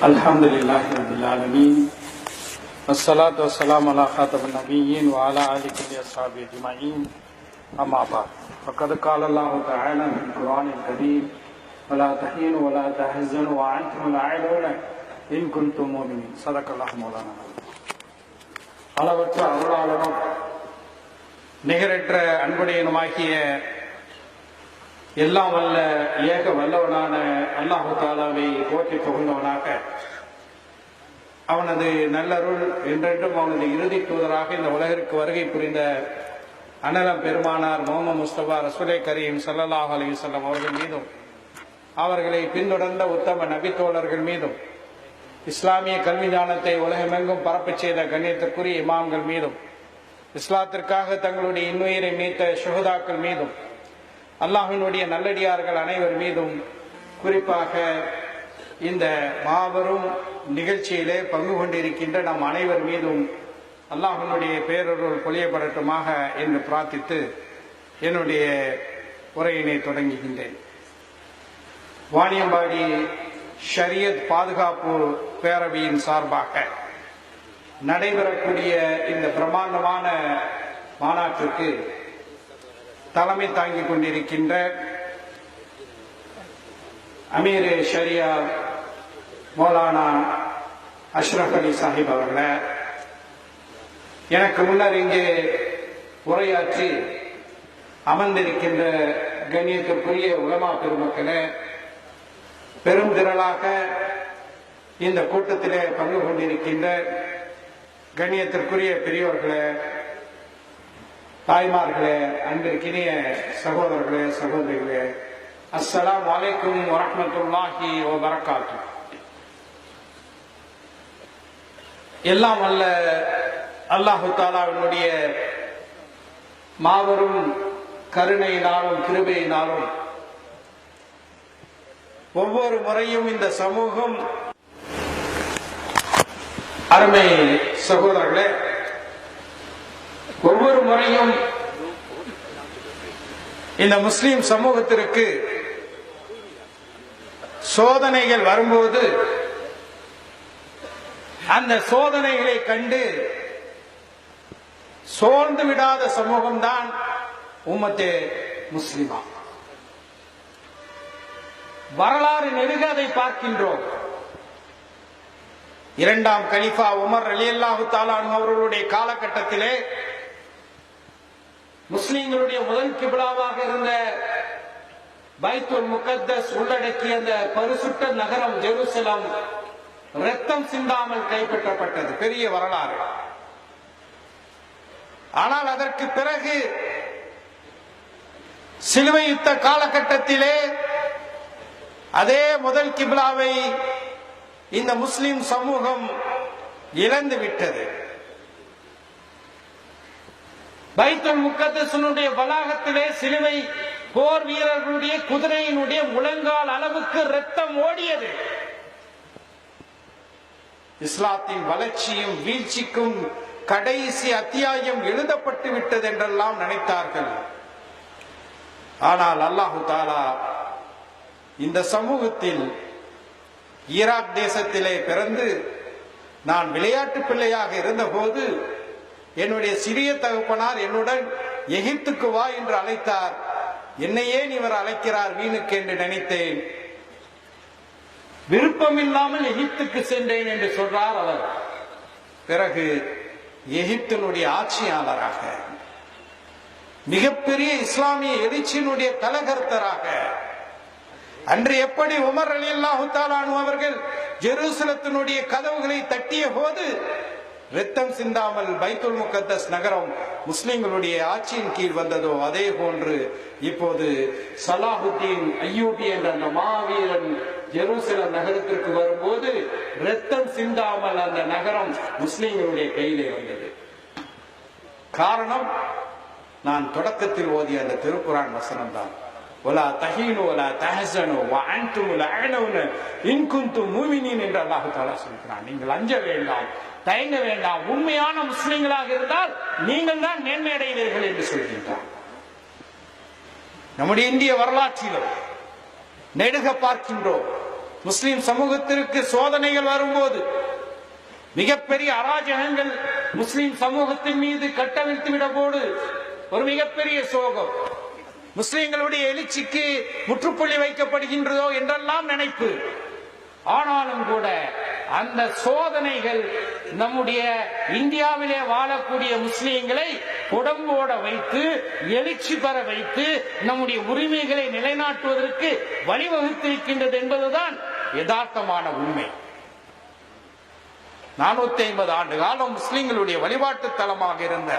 الحمد لله رب العالمين والصلاة والسلام على خاتم النبيين وعلى آله وصحبه أجمعين أما بعد فقد قال الله تعالى في القرآن الكريم ولا تهينوا ولا تحزنوا وأنتم الأعلون إن كنتم مؤمنين صدق الله مولانا அளவற்ற அருளாளனும் நிகரற்ற அன்புடையனுமாகிய எல்லாம் வல்ல ஏக வல்லவனான அல்லாஹு தாலாவை போற்றி புகழ்ந்தவனாக. அவனது நல்லருள் என்றென்றும் அவனது இறுதி தூதராக இந்த உலகிற்கு வருகை புரிந்த அனலம் பெருமானார் முகமது முஸ்தபா ரசூலை கரீம் சல்லாஹ் அலி சொல்லம் அவர்கள் மீதும் அவர்களை பின்தொடர்ந்த உத்தம நபித்தோழர்கள் மீதும் இஸ்லாமிய கல்விதானத்தை உலகமெங்கும் பரப்பு செய்த கண்ணியத்திற்குரிய இமாம்கள் மீதும் இஸ்லாத்திற்காக தங்களுடைய இன்னுயிரை மீத்த சுகதாக்கள் மீதும் அல்லாஹினுடைய நல்லடியார்கள் அனைவர் மீதும் குறிப்பாக இந்த மாபெரும் நிகழ்ச்சியிலே பங்கு கொண்டிருக்கின்ற நம் அனைவர் மீதும் அல்லாஹினுடைய பேரொருள் பொழியப்படட்டுமாக என்று பிரார்த்தித்து என்னுடைய உரையினை தொடங்குகின்றேன். வாணியம்பாடி ஷரியத் பாதுகாப்பு பேரவையின் சார்பாக நடைபெறக்கூடிய இந்த பிரம்மாண்டமான மாநாட்டிற்கு தலைமை தாங்கிக் கொண்டிருக்கின்ற அமீர் ஷரியா மௌலானா அஷ்ரஃப் அலி சாஹிப் அவர்களை எனக்கு முன்னர் இங்கே உரையாற்றி அமர்ந்திருக்கின்ற கண்ணியத்திற்குரிய உலமா பெருமக்களே பெரும் திரளாக இந்த கூட்டத்திலே பங்கு கொண்டிருக்கின்ற கண்ணியத்திற்குரிய பெரியோர்களே தாய்மார்களே அன்பிற்கினிய சகோதரர்களே சகோதரிகளே அஸ்ஸலாம் வலைக்கும் வரமத்துல்லாஹி வரக்காத்து எல்லாம் அல்ல அல்லாஹு தாலாவினுடைய மாபெரும் கருணையினாலும் கிருபையினாலும் ஒவ்வொரு முறையும் இந்த சமூகம் அருமை சகோதரர்களே ஒவ்வொரு முறையும் இந்த முஸ்லிம் சமூகத்திற்கு சோதனைகள் வரும்போது அந்த சோதனைகளை கண்டு சோர்ந்து விடாத சமூகம்தான் உம்மத்தே முஸ்லிமா. வரலாறு நெருக அதை பார்க்கின்றோம். இரண்டாம் கலிஃபா உமர் அலி அல்லாஹு தாலான் அவர்களுடைய காலகட்டத்திலே முஸ்லிம்களுடைய முதல் கிபிலாவாக இருந்த பைத்துல் முகத்தஸ் உள்ளடக்கிய அந்த பரிசுட்ட நகரம் ஜெருசலம் ரத்தம் சிந்தாமல் கைப்பற்றப்பட்டது. பெரிய வரலாறு. ஆனால் அதற்கு பிறகு சிலுவை யுத்த காலகட்டத்திலே அதே முதல் கிபிலாவை இந்த முஸ்லிம் சமூகம் இழந்து விட்டது பைத்துல் முக்கத்தசனுடைய வளாகத்திலே சிலுவை போர் வீரர்களுடைய குதிரையினுடைய முழங்கால் அளவுக்கு ரத்தம் ஓடியது. இஸ்லாத்தின் வளர்ச்சியும் வீழ்ச்சிக்கும் கடைசி அத்தியாயம் எழுதப்பட்டு விட்டது என்றெல்லாம் நினைத்தார்கள். ஆனால் அல்லாஹு தாலா இந்த சமூகத்தில் ஈராக் தேசத்திலே பிறந்து நான் விளையாட்டு பிள்ளையாக இருந்தபோது என்னுடைய சிறிய தகப்பனார் என்னுடன் எகிப்துக்கு வா என்று அழைத்தார். என்னையே இவர் அழைக்கிறார் வீணுக்கு என்று நினைத்தேன். விருப்பம் இல்லாமல் எகிப்துக்கு சென்றேன் என்று சொல்றார் அவர். பிறகு எகிப்தினுடைய ஆட்சியாளராக மிகப்பெரிய இஸ்லாமிய எழுச்சியினுடைய தலகர்த்தராக அன்று எப்படி உமர் அலி அல்லாஹு அவர்கள் ஜெருசலத்தினுடைய கதவுகளை தட்டிய போது ரத்தம் சிந்தாமல் பைத்துல் முகத்தஸ் நகரம் முஸ்லிம்களுடைய ஆட்சியின் கீழ் வந்ததோ அதே போன்று இப்போது சலாஹுத்தீன் ஐயூபி என்ற அந்த மாவீரன் ஜெருசலம் நகரத்திற்கு வரும்போது ரத்தம் சிந்தாமல் அந்த நகரம் முஸ்லிம்களுடைய கையிலே வந்தது. காரணம் நான் தொடக்கத்தில் ஓதிய அந்த திருக்குறான் வசனம் தான் ஒலா தஹீனு ஒலா தஹசனு அன்தும் அழனவுன இன்குந்தும் மூமினின் என்று அல்லாஹு தாலா சொல்கிறான். நீங்கள் அஞ்ச வேண்டாம் தயங்க வேண்டாம். உண்மையான முஸ்லிம்களாக இருந்தால் நீங்கள் தான் மேன்மை அடைவீர்கள் என்று சொல்கின்றார். நம்முடைய இந்திய வரலாற்றிலும் நெடுக பார்க்கின்றோம். முஸ்லிம் சமூகத்திற்கு சோதனைகள் வரும்போது மிகப்பெரிய அராஜகங்கள் முஸ்லிம் சமூகத்தின் மீது கட்டவிழ்த்து விடபோடு ஒரு மிகப்பெரிய சோகம். முஸ்லிம்களுடைய எழுச்சிக்கு முற்றுப்புள்ளி வைக்கப்படுகின்றதோ என்றெல்லாம் நினைப்பு. ஆனாலும் கூட அந்த சோதனைகள் நம்முடைய இந்தியாவிலே வாழக்கூடிய முஸ்லீம்களை உடம்போட வைத்து எழுச்சி பெற வைத்து நம்முடைய உரிமைகளை நிலைநாட்டுவதற்கு வழிவகுத்திருக்கின்றது என்பதுதான் யதார்த்தமான உண்மை. நானூத்தி ஐம்பது ஆண்டு காலம் முஸ்லிம்களுடைய வழிபாட்டு தலமாக இருந்த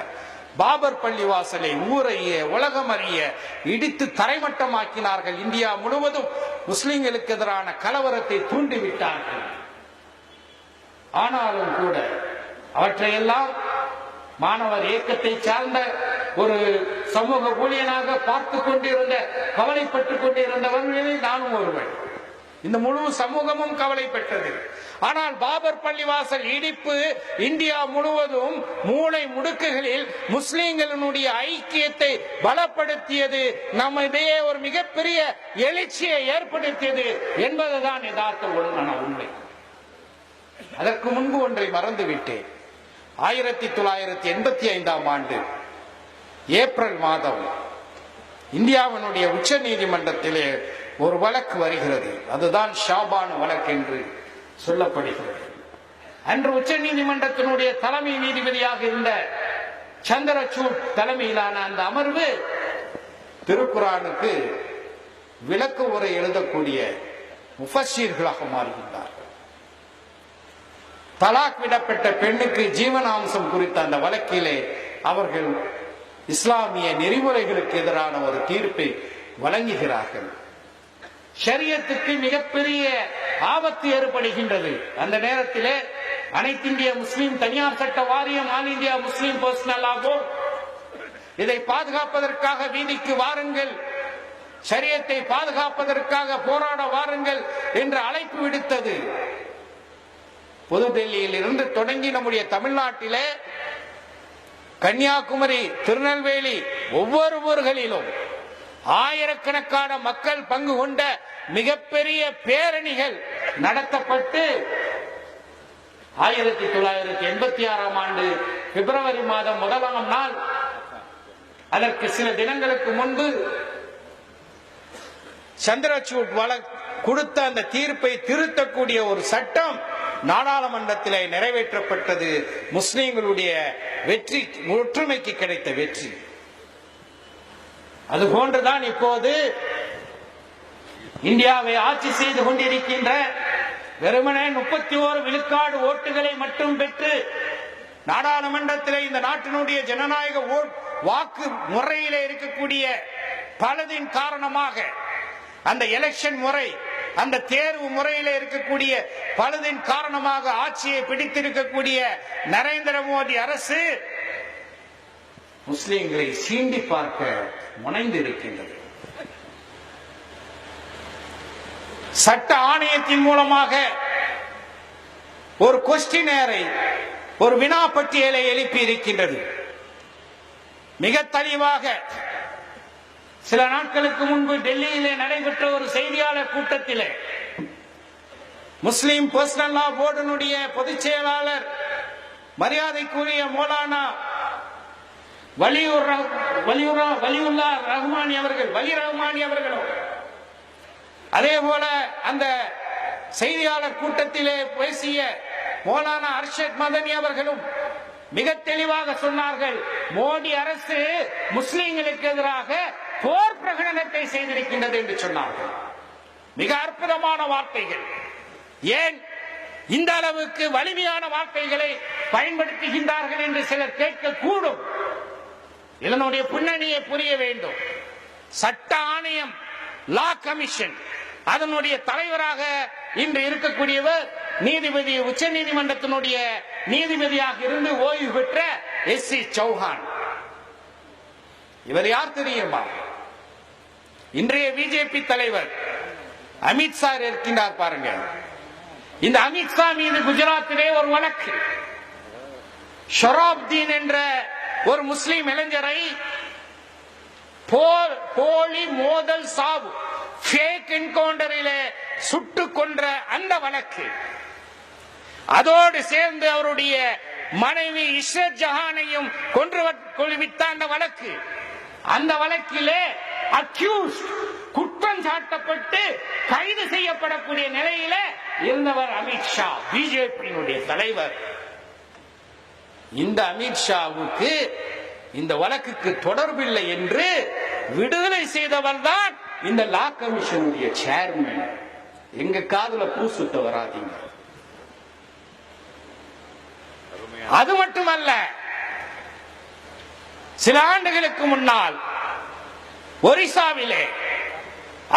பாபர் பள்ளி வாசலை ஊரைய உலகம் அறிய இடித்து தரைமட்டமாக்கினார்கள். இந்தியா முழுவதும் முஸ்லிம்களுக்கு எதிரான கலவரத்தை தூண்டிவிட்டார்கள். ஆனாலும் கூட அவற்றையெல்லாம் மாணவர் இயக்கத்தை சார்ந்த ஒரு சமூக ஊழியனாக பார்த்து கொண்டிருந்த கவலைப்பட்டுக் கொண்டிருந்தவர்களில் நானும் ஒருவன். இந்த முழு சமூகமும் கவலைப்பட்டது. ஆனால் பாபர் பள்ளிவாசல் இடிப்பு இந்தியா முழுவதும் மூளை முடுக்குகளில் முஸ்லிம்களினுடைய ஐக்கியத்தை பலப்படுத்தியது நம்மிடையே ஒரு மிகப்பெரிய எழுச்சியை ஏற்படுத்தியது என்பதுதான் யதார்த்த உண்மை. அதற்கு முன்பு ஒன்றை மறந்துவிட்டேன். ஆயிரத்தி தொள்ளாயிரத்தி எண்பத்தி ஐந்தாம் ஆண்டு ஏப்ரல் மாதம் இந்தியாவினுடைய உச்ச நீதிமன்றத்திலே ஒரு வழக்கு வருகிறது. அதுதான் ஷாபான் வழக்கு என்று சொல்லப்படுகிறது. அன்று உச்ச நீதிமன்றத்தினுடைய தலைமை நீதிபதியாக இருந்த சந்திரசூட் தலைமையிலான அந்த அமர்வு திருக்குறானுக்கு விளக்கு உரை எழுதக்கூடிய முஃபசீர்களாக மாறுகின்றார். தலாக் விடப்பட்ட பெண்ணுக்கு ஜீவனாம்சம் குறித்த அந்த வழக்கிலே அவர்கள் இஸ்லாமிய நெறிமுறைகளுக்கு எதிரான ஒரு தீர்ப்பை வழங்குகிறார்கள். ஷரியத்துக்கு மிகப்பெரிய ஆபத்து ஏற்படுகின்றது. அந்த நேரத்திலே அனைத்து இந்திய தனியார் சட்ட வாரியம் ஆல் இந்தியா முஸ்லீம் பர்சனல் ஆகும் இதை பாதுகாப்பதற்காக வீதிக்கு வாருங்கள் சரியத்தை பாதுகாப்பதற்காக போராட வாருங்கள் என்று அழைப்பு விடுத்தது. புதுடெல்லியில் இருந்து தொடங்கி நம்முடைய தமிழ்நாட்டிலே கன்னியாகுமரி திருநெல்வேலி ஒவ்வொரு ஊர்களிலும் ஆயிரக்கணக்கான மக்கள் பங்கு கொண்ட மிகப்பெரிய பேரணிகள் நடத்தப்பட்டு ஆயிரத்தி தொள்ளாயிரத்தி எண்பத்தி ஆறாம் ஆண்டு பிப்ரவரி மாதம் முதலாம் நாள். அதற்கு சில தினங்களுக்கு முன்பு சந்திரசூட் வழ கொடுத்த அந்த தீர்ப்பை திருத்தக்கூடிய ஒரு சட்டம் நாடாளுமன்றத்திலே நிறைவேற்றப்பட்டது முஸ்லிம்களுடைய வெற்றி ஒற்றுமைக்கு கிடைத்த வெற்றி. அது போன்றுதான் இப்போது இந்தியாவை ஆட்சி செய்து கொண்டிருக்கின்ற வெறுமனே முப்பத்தி ஓரு விழுக்காடு ஓட்டுகளை மட்டும் பெற்று நாடாளுமன்றத்தில் இந்த நாட்டினுடைய ஜனநாயக ஓட்- வாக்கு முறையில் இருக்கக்கூடிய பலதின் காரணமாக அந்த எலெக்ஷன் முறை அந்த தேர்வு முறையில் இருக்கக்கூடிய பழுதின் காரணமாக ஆட்சியை பிடித்திருக்கக்கூடிய நரேந்திர மோடி அரசு முஸ்லிம்களை சீண்டி பார்க்க முனைந்து இருக்கின்றது. சட்ட ஆணையத்தின் மூலமாக ஒரு கொஸ்டினேரை ஒரு வினா பட்டியலை எழுப்பி இருக்கின்றது. மிக தெளிவாக சில நாட்களுக்கு முன்பு டெல்லியிலே நடைபெற்ற ஒரு செய்தியாளர் கூட்டத்திலே முஸ்லிம் பர்சனல் லா போர்டினுடைய பொதுச் செயலாளர் மரியாதைக்குரிய மோலானா வலியுர் ரஹ்- வலியுல்லா ரஹ்மானி அவர்கள் வலி ரஹ்மானி அவர்களும். அதே போல அந்த செய்தியாளர் கூட்டத்திலே பேசிய மோலானா அர்ஷத் மதனி அவர்களும் மிக தெளிவாக சொன்னார்கள் மோடி அரசு முஸ்லீம்களுக்கு எதிராக போர் பிரகடனத்தை செய்திருக்கின்றது என்று சொன்னார்கள். மிக அற்புதமான வார்த்தைகள். ஏன் இந்த அளவுக்கு வலிமையான வார்த்தைகளை பயன்படுத்துகின்றார்கள் என்று சிலர் கேட்கக்கூடும். இதனுடைய பின்னணியை புரிய வேண்டும். சட்ட ஆணையம் லா கமிஷன் அதனுடைய தலைவராக இன்று இருக்கக்கூடியவர் நீதிபதி உச்ச நீதிமன்றத்தினுடைய நீதிபதியாக இருந்து ஓய்வு பெற்ற எஸ் சி சௌஹான். இவர் யார் தெரியுமா? இன்றைய பிஜேபி தலைவர் அமித்ஷா இருக்கின்றார் பாருங்க. இந்த அமித்ஷா மீது குஜராத்திலே ஒரு வழக்கு. ஷராப்தீன் என்ற ஒரு முஸ்லிம் இளைஞரை போலி மோதல் சாவு ஃபேக் என்கவுண்டரிலே சுட்டு கொன்ற அந்த வழக்கு. அதோடு சேர்ந்து அவருடைய மனைவி இஷ்ரத் ஜஹானையும் கொன்று கொள்வித்த அந்த வழக்கு. அந்த வழக்கிலே அக்யூஸ் குற்றம் சாட்டப்பட்டு கைது செய்யப்படக்கூடிய நிலையில இருந்தவர் அமித்ஷா பிஜேபியினுடைய தலைவர். இந்த அமித்ஷாவுக்கு இந்த வழக்குக்கு தொடர்பில்லை என்று விடுதலை செய்தவர் தான் இந்த லா கமிஷனுடைய சேர்மன் எங்க காதுல பூசுத்த வராதீங்க. அது மட்டுமல்ல சில ஆண்டுகளுக்கு முன்னால் ஒரிசாவிலே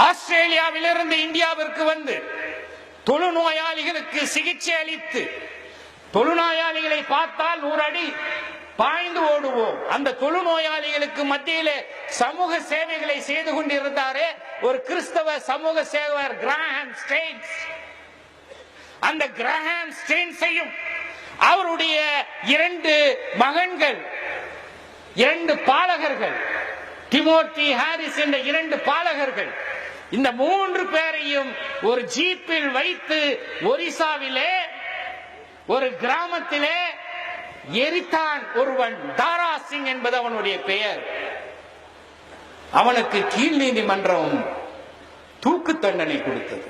ஆஸ்திரேலியாவிலிருந்து இந்தியாவிற்கு வந்து தொழுநோயாளிகளுக்கு சிகிச்சை அளித்து தொழுநோயாளிகளை பார்த்தால் நூறு அடி பாய்ந்து ஓடுவோம். அந்த தொழுநோயாளிகளுக்கு மத்தியிலே சமூக சேவைகளை செய்து கொண்டிருந்தாரே ஒரு கிறிஸ்தவ சமூக சேவர் கிரஹாம் ஸ்டெயின்ஸ். அந்த கிரஹாம் ஸ்டெயின்ஸையும் அவருடைய இரண்டு மகன்கள் இரண்டு பாலகர்கள் டிமோட்டி ஹாரிஸ் என்ற இரண்டு பாலகர்கள் இந்த மூன்று பேரையும் ஒரு ஜீப்பில் வைத்து ஒரிசாவிலே ஒரு கிராமத்திலே எரித்தான் ஒருவன் தாரா சிங் என்பது அவனுடைய பெயர். அவனுக்கு கீழ் நீதிமன்றம் தூக்கு தண்டனை கொடுத்தது.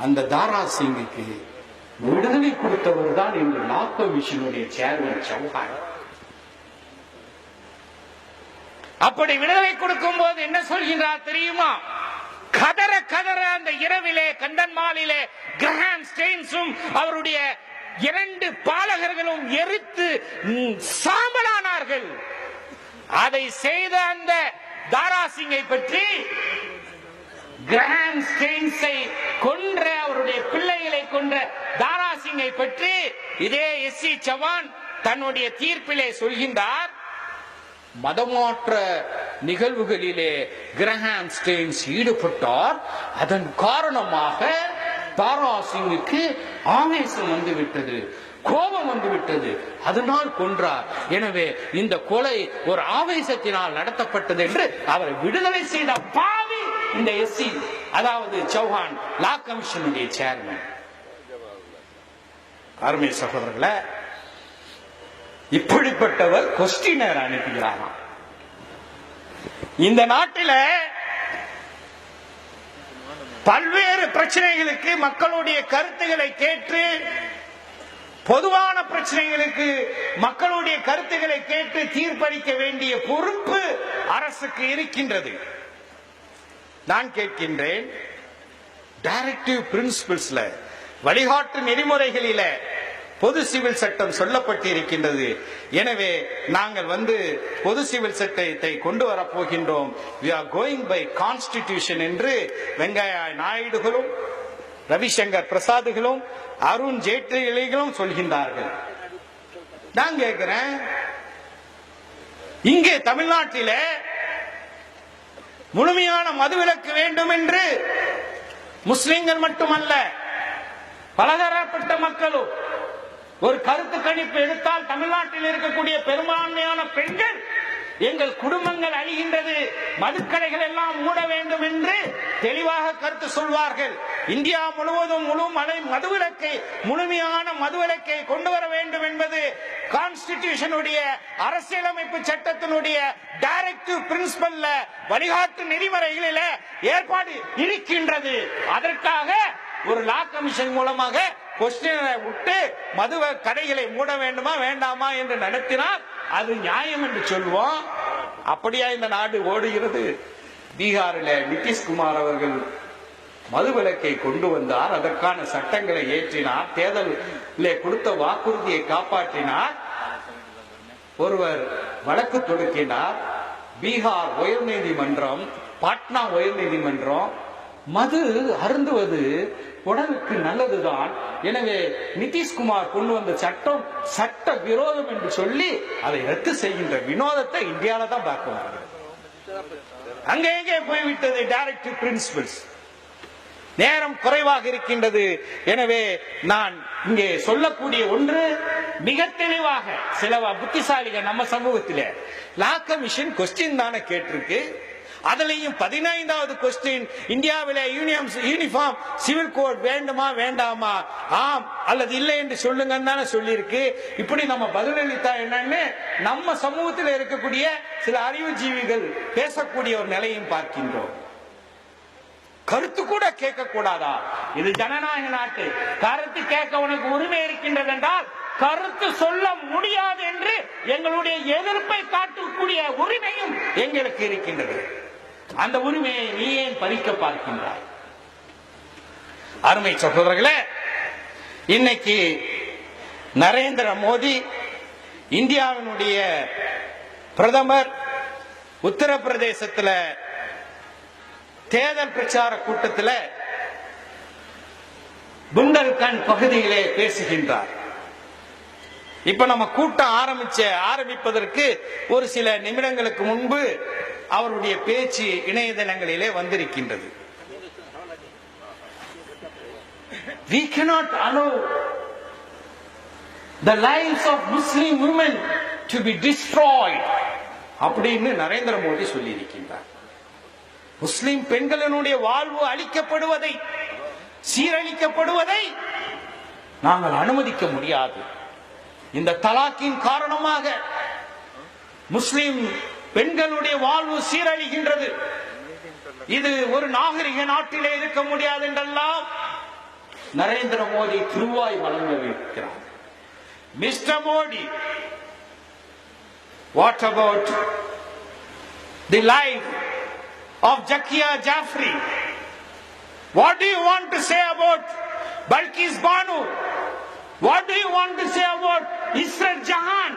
அந்த தாரா சிங்குக்கு விடுதலை கொடுத்தவர் தான் இன்று லா கமிஷனுடைய சேர்மன் சௌஹான் அப்படி விடுதலை கொடுக்கும் போது என்ன சொல்கின்றார் தெரியுமா? கதற கதற அந்த இரவிலே கண்டன்மாலிலே கிரஹாம் ஸ்டெயின்ஸும் அவருடைய இரண்டு பாலகர்களும் எரித்து சாம்பலானார்கள். அதை செய்த அந்த தாராசிங்கை பற்றி கிரஹாம் ஸ்டெயின்ஸை கொன்ற அவருடைய பிள்ளைகளை கொன்ற தாராசிங்கை பற்றி இதே எஸ் சி சவான் தன்னுடைய தீர்ப்பிலே சொல்கின்றார். மதமாற்ற நிகழ்வுகளிலே கிரஹாம் ஸ்டெயின்ஸ் ஈடுபட்டார். அதன் காரணமாக தாரா சிங்குக்கு ஆவேசம் வந்து விட்டது கோபம் வந்து விட்டது அதனால் கொன்றார். எனவே இந்த கொலை ஒரு ஆவேசத்தினால் நடத்தப்பட்டது என்று அவரை விடுதலை செய்த பாவி இந்த எஸ்சி அதாவது சௌஹான் லா கமிஷனுடைய சேர்மன் அருமை சகோதரர்களே இப்படிப்பட்டவர் கொஸ்டினர் அனுப்புகிறாராம் இந்த நாட்டில பல்வேறு பிரச்சனைகளுக்கு மக்களுடைய கருத்துக்களை கேட்டு பொதுவான பிரச்சனைகளுக்கு மக்களுடைய கருத்துக்களை கேட்டு தீர்ப்பளிக்க வேண்டிய பொறுப்பு அரசுக்கு இருக்கின்றது. நான் கேட்கின்றேன் டைரக்டிவ் பிரின்சிபிள்ஸ்ல வழிகாட்டு நெறிமுறைகளில பொது சிவில் சட்டம் சொல்லப்பட்டிருக்கின்றது. எனவே நாங்கள் வந்து பொது சிவில் சட்டத்தை கொண்டு வரப்போகின்றோம். We are going by constitution என்று வெங்கைய நாயுடுகளும் ரவிசங்கர் பிரசாதுகளும் அருண் ஜேட்லிகளும் சொல்கின்றார்கள். நான் கேட்கிறேன் இங்கே தமிழ்நாட்டில முழுமையான மதுவிலக்கு வேண்டும் என்று முஸ்லிம்கள் மட்டுமல்ல பலதரப்பட்ட மக்களும் ஒரு கருத்து கணிப்பு எடுத்தால் தமிழ்நாட்டில் இருக்கக்கூடிய பெரும்பான்மையான பெண்கள் எங்கள் குடும்பங்கள் அழிகின்றது மதுக்கடைகள் எல்லாம் மூட வேண்டும் என்று தெளிவாக கருத்து சொல்வார்கள். இந்தியா முழுவதும் முழு மலை மதுவிலக்கை முழுமையான மதுவிலக்கை கொண்டு வர வேண்டும் என்பது கான்ஸ்டிடியூஷனுடைய அரசியலமைப்பு சட்டத்தினுடைய டைரக்டிவ் பிரின்சிபல்ல வழிகாட்டு நெறிமுறைகளில ஏற்பாடு இருக்கின்றது. அதற்காக ஒரு லா கமிஷன் மூலமாக கொஸ்டினை விட்டு மதுவ கடைகளை மூட வேண்டுமா வேண்டாமா என்று நடத்தினால் அது நியாயம் என்று சொல்வோம். அப்படியா இந்த நாடு ஓடுகிறது? பீகாரில் நிதிஷ்குமார் அவர்கள் மதுவிலக்கை கொண்டு வந்தார். அதற்கான சட்டங்களை ஏற்றினார். தேர்தலிலே கொடுத்த வாக்குறுதியை காப்பாற்றினார். ஒருவர் வழக்கு தொடுக்கினார் பீகார் உயர்நீதிமன்றம் பாட்னா உயர்நீதிமன்றம் மது அருந்துவது உடலுக்கு நல்லதுதான். எனவே நிதிஷ்குமார் கொண்டு வந்த சட்டம் சட்ட விரோதம் என்று சொல்லி அதை ரத்து செய்கின்ற வினோதத்தை இந்தியாவில தான் பார்க்க அங்கே அங்க எங்கே போய்விட்டது டைரக்டிவ் பிரின்சிபல்ஸ் நேரம் குறைவாக இருக்கின்றது. எனவே நான் இங்கே சொல்லக்கூடிய ஒன்று மிக தெளிவாக சில புத்திசாலிகள் நம்ம சமூகத்திலே லா கமிஷன் கொஸ்டின் தானே கேட்டிருக்கு. அதுலயும் பதினைந்தாவது கொஸ்டின் இந்தியாவிலே யூனிஃபார்ம் சிவில் கோட் வேண்டுமா வேண்டாமா? ஆம் அல்லது இல்லை என்று சொல்லுங்கன்னு தானே சொல்லியிருக்கு. இப்படி நம்ம பதிலளித்தா என்னன்னு நம்ம சமூகத்தில் இருக்கக்கூடிய சில அறிவுஜீவிகள் பேசக்கூடிய ஒரு நிலையும் பார்க்கின்றோம். கருத்து கூட கேட்க கூடாதா இது ஜனநாயக நாட்டு. கருத்து கேட்க உனக்கு உரிமை இருக்கின்றது என்றால் கருத்து சொல்ல முடியாது என்று எங்களுடைய எதிர்ப்பை காட்டக்கூடிய உரிமையும் எங்களுக்கு இருக்கின்றது. அந்த உரிமையை நீ ஏன் பறிக்க பார்க்கின்றாய்? அருமை சகோதரர்களே இன்னைக்கு நரேந்திர மோடி இந்தியாவினுடைய பிரதமர் உத்தரப்பிரதேசத்தில் தேர்தல் பிரச்சார கூட்டத்தில் புண்டல்கண்ட் பகுதியிலே பேசுகின்றார். இப்ப நம்ம கூட்டம் ஆரம்பிச்ச ஆரம்பிப்பதற்கு ஒரு சில நிமிடங்களுக்கு முன்பு அவருடைய பேச்சு இணையதளங்களிலே வந்திருக்கின்றது. We cannot allow the lives of Muslim women to be destroyed. அப்படின்னு நரேந்திர மோடி சொல்லியிருக்கின்றார். முஸ்லிம் பெண்களினுடைய வாழ்வு அளிக்கப்படுவதை சீரழிக்கப்படுவதை நாங்கள் அனுமதிக்க முடியாது. இந்த தலாக்கின் காரணமாக முஸ்லிம் பெண்களுடைய வாழ்வு சீரழிகின்றது. இது ஒரு நாகரிக நாட்டிலே இருக்க முடியாது என்றெல்லாம் நரேந்திர மோடி திருவாய் வழங்கவிருக்கிறார். Mister Modi what about the life of Zakia Jafri what you want to say about Bilkis Bano What do you want to say about Israt Jahan?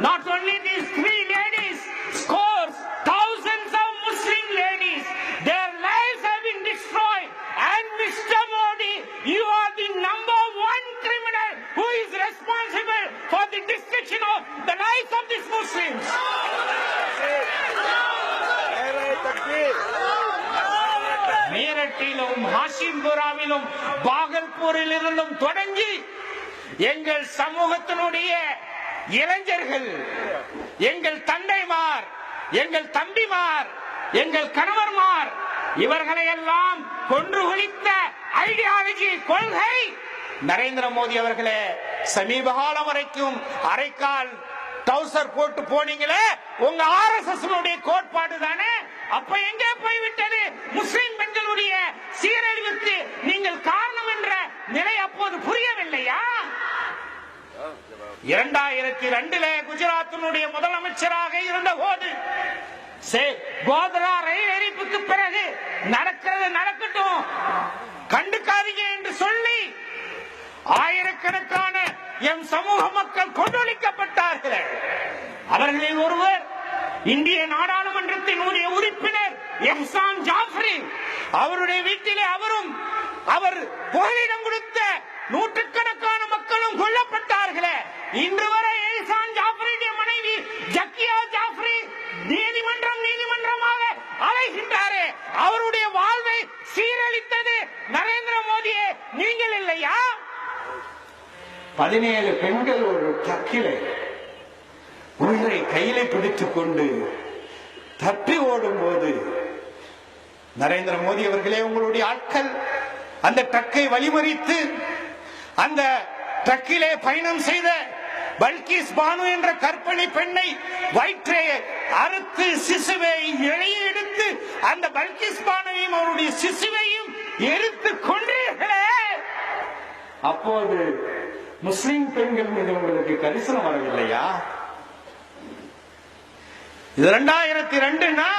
Not only these three ladies, scores, thousands of Muslim ladies, their lives have been destroyed. And Mr. Modi, you are the number one criminal who is responsible for the destruction of the lives of these Muslims. மீரட்டிலும் ஹாஷிம்புராவிலும் பாகல்பூரில் இருந்தும் தொடங்கி எங்கள் சமூகத்தினுடைய இளைஞர்கள் எங்கள் தந்தைமார் எங்கள் தம்பிமார் எங்கள் கணவர்மார் இவர்களை எல்லாம் கொன்று குளித்த ஐடியாலஜி கொள்கை. நரேந்திர மோடி அவர்களே சமீப காலம் வரைக்கும் அரைக்கால் டவுசர் போட்டு போனீங்களே உங்க ஆர் எஸ் எஸ் கோட்பாடு தானே? அப்ப எங்கே போய்விட்டது? முஸ்லிம் பெண்களுடைய சீரழிவுக்கு நீங்கள் காரணம் என்ற நிலை அப்போது புரியவில்லையா? இரண்டாயிரத்தி ரெண்டிலே குஜராத்தினுடைய முதலமைச்சராக இருந்த போது கோதரா ரயில் எரிப்புக்கு பிறகு நடக்கிறது நடக்கட்டும். கண்டுக்காதீங்க என்று சொல்லி ஆயிரக்கணக்கான எம் சமூக மக்கள் கொண்டொழிக்கப்பட்டார்கள் அவர்களில் ஒருவர் இந்திய நாடாளுமன்றத்தின் உறுப்பினர் எஹ்சான் ஜாஃப்ரி. அவருடைய வீட்டிலே அவரும் அவர் புகலிடம் கொடுத்து நூற்றுக்கணக்கான மக்களும் கொல்லப்பட்டார்களே இன்று வரை எஹ்சான் ஜாஃப்ரியுடைய மனைவி ஜக்கியா ஜாஃப்ரி நீதிமன்றம் நீதிமன்றமாக அலைகின்றாரே அவருடைய வாழ்வை சீரழித்தது நரேந்திர மோடியே நீங்கள் இல்லையா பதினேழு பெண்கள் ஒரு ட்ரக்கிலே உயிரை கையில பிடித்துக் கொண்டு தப்பி ஓடும் போது நரேந்திர மோடி அவர்களே உங்களுடைய ஆட்கள் அந்த ட்ரக்கை வழிமறித்து அந்த ட்ரக்கிலே பயணம் செய்த பல்கிஸ் பானு என்ற கற்பனை பெண்ணை வயிற்றை அறுத்து சிசுவை இழைய எடுத்து அந்த பல்கிஸ் பானுவையும் அவருடைய சிசுவையும் எரித்து கொண்டீர்களே. அப்போது முஸ்லிம் பெண்கள் மீது உங்களுக்கு கரிசனம் வரவில்லையா? இது ரெண்டாயிரத்தி ரெண்டுனா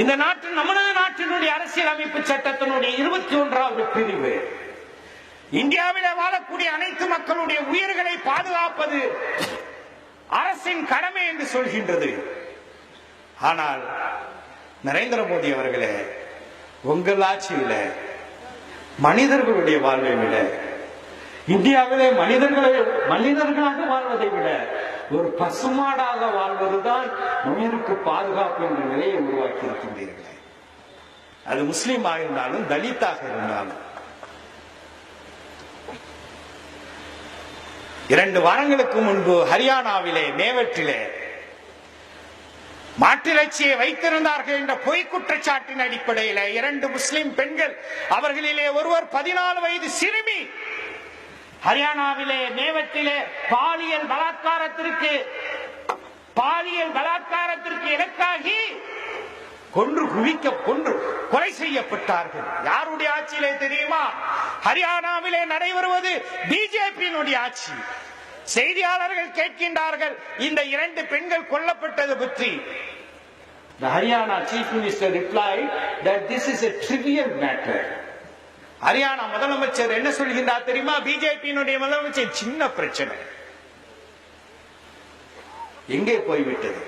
இந்த நாட்டு நமது நாட்டினுடைய அரசியல் அமைப்பு சட்டத்தினுடைய இருபத்தி ஒன்றாவது பிரிவு. இந்தியாவில வாழக்கூடிய அனைத்து மக்களுடைய உயிர்களை பாதுகாப்பது அரசின் கடமை என்று சொல்கின்றது. ஆனால் நரேந்திர மோடி அவர்களே உங்கள் ஆட்சியில மனிதர்களுடைய வாழ்வை விட இந்தியாவிலே மனிதர்களை மனிதர்களாக வாழ்வதை விட ஒரு பசுமாடாக வாழ்வதுதான் உயிருக்கு பாதுகாப்பு என்ற நிலையை உருவாக்கி இருக்கின்றீர்களே அது முஸ்லீமாக இருந்தாலும் தலித்தாக இருந்தாலும். இரண்டு வாரங்களுக்கு முன்பு ஹரியானாவிலே மேவற்றிலே மாட்டிறைச்சியை வைத்திருந்தார்கள் என்ற பொய் குற்றச்சாட்டின் அடிப்படையில் இரண்டு முஸ்லிம் பெண்கள் அவர்களிலே ஒருவர் பதினாலு வயது சிறுமி ஹரியானாவிலே மேவத்திலே பாலியல் பலாத்காரத்திற்கு பாலியல் பலாத்காரத்திற்கு இலக்காகி கொன்று குவிக்க கொன்று கொலை செய்யப்பட்டார்கள். யாருடைய ஆட்சியிலே தெரியுமா? ஹரியானாவிலே நடைபெறுவது பிஜேபியினுடைய ஆட்சி. செய்தியாளர்கள் கேட்கின்றார்கள் இந்த இரண்டு பெண்கள் கொல்லப்பட்டது பற்றி. The Haryana chief minister replied that this is a trivial matter. Haryana முதலமைச்சர் என்ன சொல்கின்றார் தெரியுமா? பிஜேபியினுடைய முதலமைச்சர் சின்ன பிரச்சனை. எங்கே போய்விட்டது?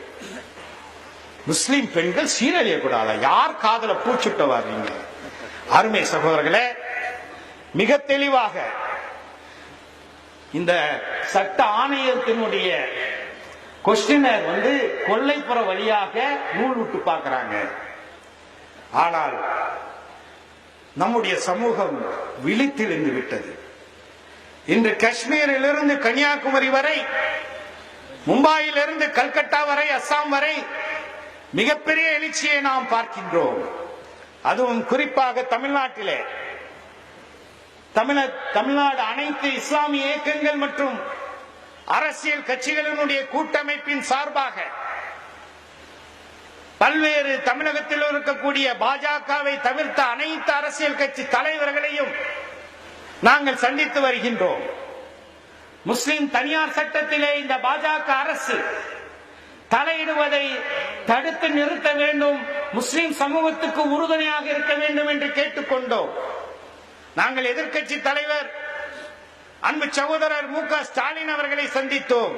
முஸ்லிம் பெண்கள் சீரழியக்கூடாது யார் காதல பூச்சுட்ட வர்றீங்க அருமை சகோதரர்களே மிக தெளிவாக இந்த சட்ட ஆணையத்தினுடைய கொஸ்டினர் வந்து கொல்லைப்புற வழியாக நூல் விட்டு பார்க்கிறாங்க. ஆனால் நம்முடைய சமூகம் விழித்தெழுந்து விட்டது. இன்று காஷ்மீரிலிருந்து கன்னியாகுமரி வரை மும்பாயிலிருந்து கல்கட்டா வரை அஸ்ஸாம் வரை மிகப்பெரிய எழுச்சியை நாம் பார்க்கின்றோம். அதுவும் குறிப்பாக தமிழ்நாட்டிலே. தமிழ தமிழ்நாடு அனைத்து இஸ்லாமிய இயக்கங்கள் மற்றும் அரசியல் கட்சிகளினுடைய கூட்டமைப்பின் சார்பாக பல்வேறு தமிழகத்தில் இருக்கக்கூடிய பாஜகவை தவிர்த்த அனைத்து அரசியல் கட்சி தலைவர்களையும் நாங்கள் சந்தித்து வருகின்றோம். முஸ்லிம் தனியார் சட்டத்திலே இந்த பாஜக அரசு தலையிடுவதை தடுத்து நிறுத்த வேண்டும் முஸ்லிம் சமூகத்துக்கு உறுதுணையாக இருக்க வேண்டும் என்று கேட்டுக்கொண்டோம். நாங்கள் எதிர்க்கட்சி தலைவர் அன்பு சகோதரர் மு க ஸ்டாலின் அவர்களை சந்தித்தோம்.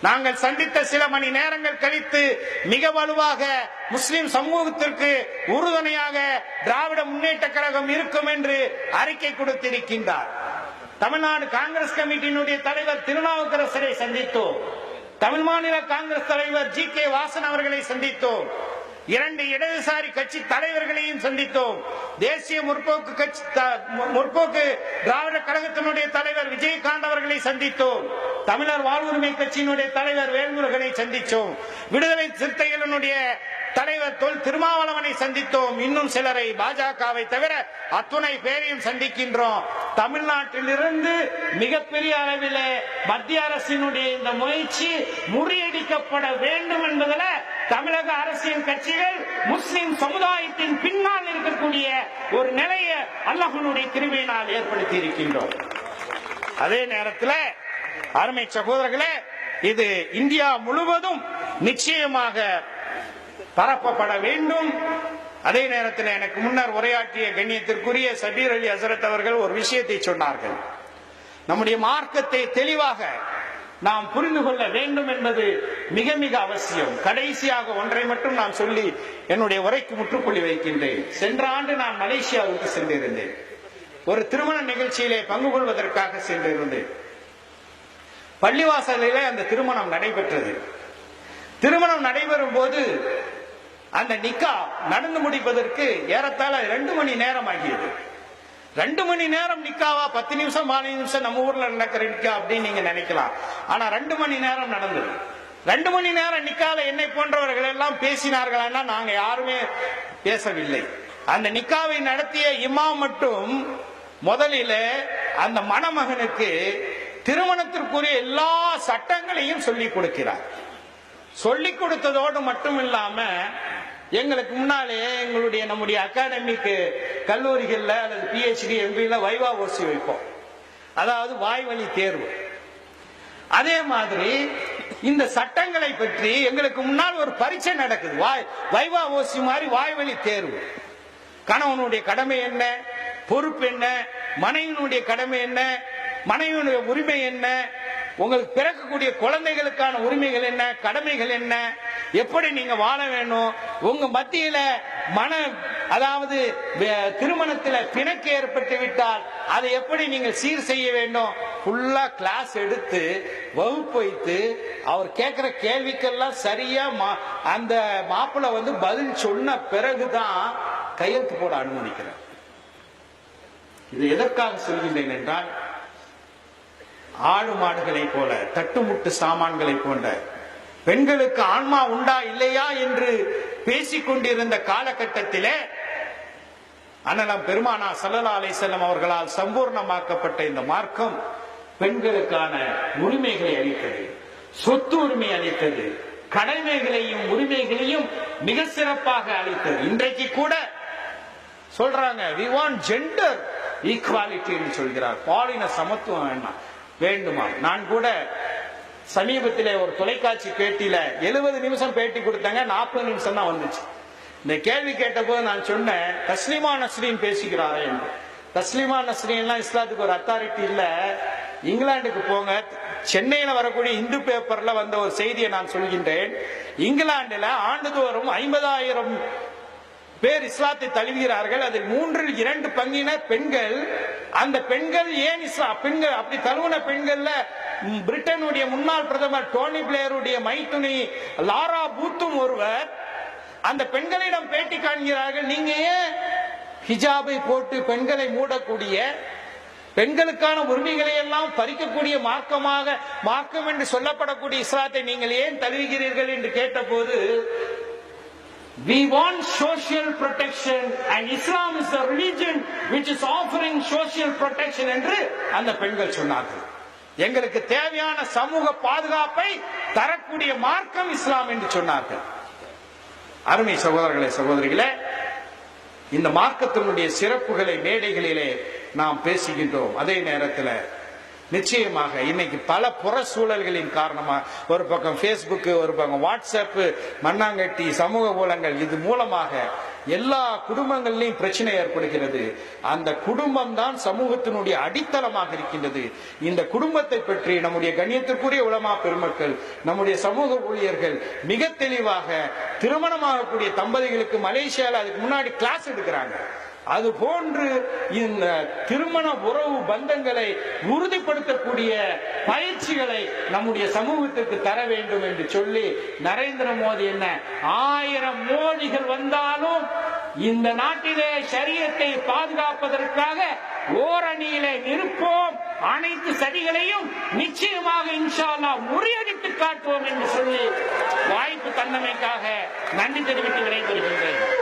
நாங்கள் சந்தித்த சில மணி நேரங்கள் கழித்து மிக வலுவாக முஸ்லிம் சமூகத்திற்கு உறுதுணையாக திராவிட முன்னேற்ற கழகம் இருக்கும் என்று அறிக்கை கொடுத்திருக்கின்றார். தமிழ்நாடு காங்கிரஸ் கமிட்டியினுடைய தலைவர் திருநாவுக்கரசரை சந்தித்தோம். தமிழ் மாநில காங்கிரஸ் தலைவர் ஜி கே வாசன் அவர்களை சந்தித்தோம். இரண்டு இடதுசாரி கட்சி தலைவர்களையும் சந்தித்தோம். தேசிய முற்போக்கு கட்சி த- மு- முற்போக்கு திராவிட கழகத்தினுடைய தலைவர் விஜயகாந்த் அவர்களை சந்தித்தோம். தமிழர் வாழ்வுரிமை கட்சியினுடைய தலைவர் வேல்முருகனை சந்தித்தோம். விடுதலை சிறுத்தைகளினுடைய தலைவர் தொல் திருமாவளவனை சந்தித்தோம். இன்னும் சிலரை பாஜகவை தவிர அத்துணை பேரையும் சந்திக்கின்றோம். தமிழ்நாட்டிலிருந்து மிகப்பெரிய அளவில் மத்திய அரசினுடைய இந்த முயற்சி முறியடிக்கப்பட வேண்டும் என்பதில் தமிழக அரசியல் கட்சிகள் முஸ்லிம் சமுதாயத்தின் பின்னால் இருக்கக்கூடிய ஒரு நிலையை அல்லாஹனுடைய திருவினால் ஏற்படுத்தி இருக்கின்றோம். அதே நேரத்தில் அருமை சகோதரர்களே இது இந்தியா முழுவதும் நிச்சயமாக பரப்பப்பட வேண்டும். அதே நேரத்தில் எனக்கு முன்னர் உரையாற்றிய கண்ணியத்திற்குரிய சபீர் அலி ஹசரத் அவர்கள் ஒரு விஷயத்தை சொன்னார்கள். நம்முடைய மார்க்கத்தை தெளிவாக நாம் புரிந்து கொள்ள வேண்டும் என்பது மிக மிக அவசியம். கடைசியாக ஒன்றை மட்டும் நான் சொல்லி என்னுடைய உரைக்கு முற்றுப்புள்ளி வைக்கின்றேன். சென்ற ஆண்டு நான் மலேசியாவுக்கு சென்றிருந்தேன். ஒரு திருமண நிகழ்ச்சியிலே பங்கு கொள்வதற்காக சென்றிருந்தேன். பள்ளிவாசலிலே அந்த திருமணம் நடைபெற்றது. திருமணம் நடைபெறும் போது அந்த நிக்கா நடந்து முடிப்பதற்கு ஏறத்தாழ ரெண்டு மணி நேரம் ஆகியது. ரெண்டு மணி நேரம் நிக்காவா? பத்து நிமிஷம் பதினஞ்சு நிமிஷம் நம்ம ஊர்ல நடக்கிற நிக்கா அப்படின்னு நீங்க நினைக்கலாம். ஆனா ரெண்டு மணி நேரம் நடந்தது. ரெண்டு மணி நேரம் நிக்கால என்னை போன்றவர்கள் எல்லாம் பேசினார்களா நாங்க யாருமே பேசவில்லை. அந்த நிக்காவை நடத்திய இமாம் மட்டும் முதலில அந்த மணமகனுக்கு திருமணத்திற்குரிய எல்லா சட்டங்களையும் சொல்லிக் கொடுக்கிறார். சொல்லிக் கொடுத்ததோடு மட்டும் இல்லாம எங்களுக்கு முன்னாலே எங்களுடைய நம்முடைய அகாடமிக்கு கல்லூரிகளில் அல்லது பிஹெச்டி எம்பியில் வைவா ஓசி வைப்போம். அதாவது வாய்வழி தேர்வு. அதே மாதிரி இந்த சட்டங்களை பற்றி எங்களுக்கு முன்னால் ஒரு பரீட்சை நடக்குது. வாய் வைவா ஓசி மாதிரி வாய்வழி தேர்வு. கணவனுடைய கடமை என்ன? பொறுப்பு என்ன? மனைவினுடைய கடமை என்ன? மனைவியுடைய உரிமை என்ன? உங்களுக்கு பிறக்கக்கூடிய குழந்தைகளுக்கான உரிமைகள் என்ன கடமைகள் என்ன எப்படி நீங்க வாழ வேணும் உங்க மத்தியில மன அதாவது திருமணத்தில் திருமணத்துல பிணக்கு ஏற்பட்டு விட்டால் அதை எப்படி நீங்கள் சீர் செய்ய வேண்டும்? ஃபுல்லா கிளாஸ் எடுத்து வகுப்பு வைத்து அவர் கேட்கிற கேள்விக்கெல்லாம் சரியா மா- அந்த மாப்பிள்ள வந்து பதில் சொன்ன பிறகுதான் கையெழுத்து போட அனுமதிக்கிறார். இது எதற்காக சொல்கின்றேன் என்றால் ஆடு மாடுகளை போல தட்டுமுட்டு சாமான்களை போன்ற. பெண்களுக்கு ஆன்மா உண்டா இல்லையா என்று பேசிக் கொண்டிருந்த காலகட்டத்திலே அண்ணலம் பெருமானா சல்லல்லா அலிசல்லம் அவர்களால் சம்பூர்ணமாக்கப்பட்ட இந்த மார்க்கம் பெண்களுக்கான உரிமைகளை அளித்தது சொத்து உரிமை அளித்தது கடமைகளையும் உரிமைகளையும் மிக சிறப்பாக அளித்தது. இன்றைக்கு கூட சொல்றாங்க வி வாண்ட் ஜெண்டர் ஈக்குவாலிட்டி சொல்கிறார். பாலின சமத்துவம் வேண்டாம். வேண்டுமா? நான் கூட சமீபத்திலே ஒரு தொலைக்காட்சி பேட்டியில எழுபது நிமிஷம் பேட்டி கொடுத்தாங்க நாற்பது நிமிஷம் தான் வந்துச்சு. இந்த கேள்வி கேட்டபோது நான் சொன்னேன் தஸ்லிமா நஸ்ரீன் பேசுகிறாரே என்று. தஸ்லிமா நஸ்ரீன் எல்லாம் இஸ்லாத்துக்கு ஒரு அத்தாரிட்டி இல்ல. இங்கிலாந்துக்கு போங்க. சென்னையில வரக்கூடிய இந்து பேப்பர்ல வந்த ஒரு செய்தியை நான் சொல்கின்றேன். இங்கிலாந்துல ஆண்டுதோறும் ஐம்பதாயிரம் பேர் இஸ்லாத்தை தழுவுகிறார்கள். அதில் மூன்றில் இரண்டு பங்கினர் பெண்கள். அந்த பெண்கள் ஏன் இஸ்லாம் பெண்கள் அப்படி தழுவின பெண்கள்ல பிரிட்டனுடைய முன்னாள் பிரதமர் டோனி பிளேயருடைய மைத்துணி லாரா பூத்தும் ஒருவர் அந்த பெண்களிடம் பேட்டி காண்கிறார்கள். நீங்க ஏன் ஹிஜாபை போட்டு பெண்களை மூடக்கூடிய பெண்களுக்கான உரிமைகளை எல்லாம் பறிக்கக்கூடிய மார்க்கமாக மார்க்கம் என்று சொல்லப்படக்கூடிய இஸ்லாத்தை நீங்கள் ஏன் தழுவுகிறீர்கள் என்று கேட்டபோது We want social protection and Islam is a religion which is offering social protection என்று அந்த பெண்கள் சொன்னார்கள். எங்களுக்கு தேவையான சமூக பாதுகாப்பை தரக்கூடிய மார்க்கம் இஸ்லாம் என்று சொன்னார்கள். அருமை சகோதரர்களே சகோதரிகளே இந்த மார்க்கத்தினுடைய சிறப்புகளை மேடைகளிலே நாம் பேசுகின்றோம். அதே நேரத்தில் நிச்சயமாக இன்னைக்கு பல புற சூழல்களின் காரணமாக ஒரு பக்கம் ஃபேஸ்புக்கு ஒரு பக்கம் வாட்ஸ்அப் மண்ணாங்கட்டி சமூக மூலங்கள் இது மூலமாக எல்லா குடும்பங்கள்லையும் பிரச்சனை ஏற்படுகிறது. அந்த குடும்பம் தான் சமூகத்தினுடைய அடித்தளமாக இருக்கின்றது. இந்த குடும்பத்தை பற்றி நம்முடைய கண்ணியத்திற்குரிய உலமா பெருமக்கள் நம்முடைய சமூக ஊழியர்கள் மிக தெளிவாக திருமணமாகக்கூடிய தம்பதிகளுக்கு மலேசியால அதுக்கு முன்னாடி கிளாஸ் எடுக்கிறாங்க. அது போன்று இந்த திருமண உறவு பந்தங்களை உறுதிப்படுத்தக்கூடிய பயிற்சிகளை நம்முடைய சமூகத்திற்கு தர வேண்டும் என்று சொல்லி நரேந்திர மோடி என்ன ஆயிரம் மோடிகள் வந்தாலும் இந்த நாட்டிலே சரியத்தை பாதுகாப்பதற்காக ஓரணியிலே நிற்போம். அனைத்து சதிகளையும் நிச்சயமாக இன்ஷால்லா முறியடித்து காட்டுவோம் என்று சொல்லி வாய்ப்பு தந்தமைக்காக நன்றி தெரிவித்து விடைபெறுகின்றேன்.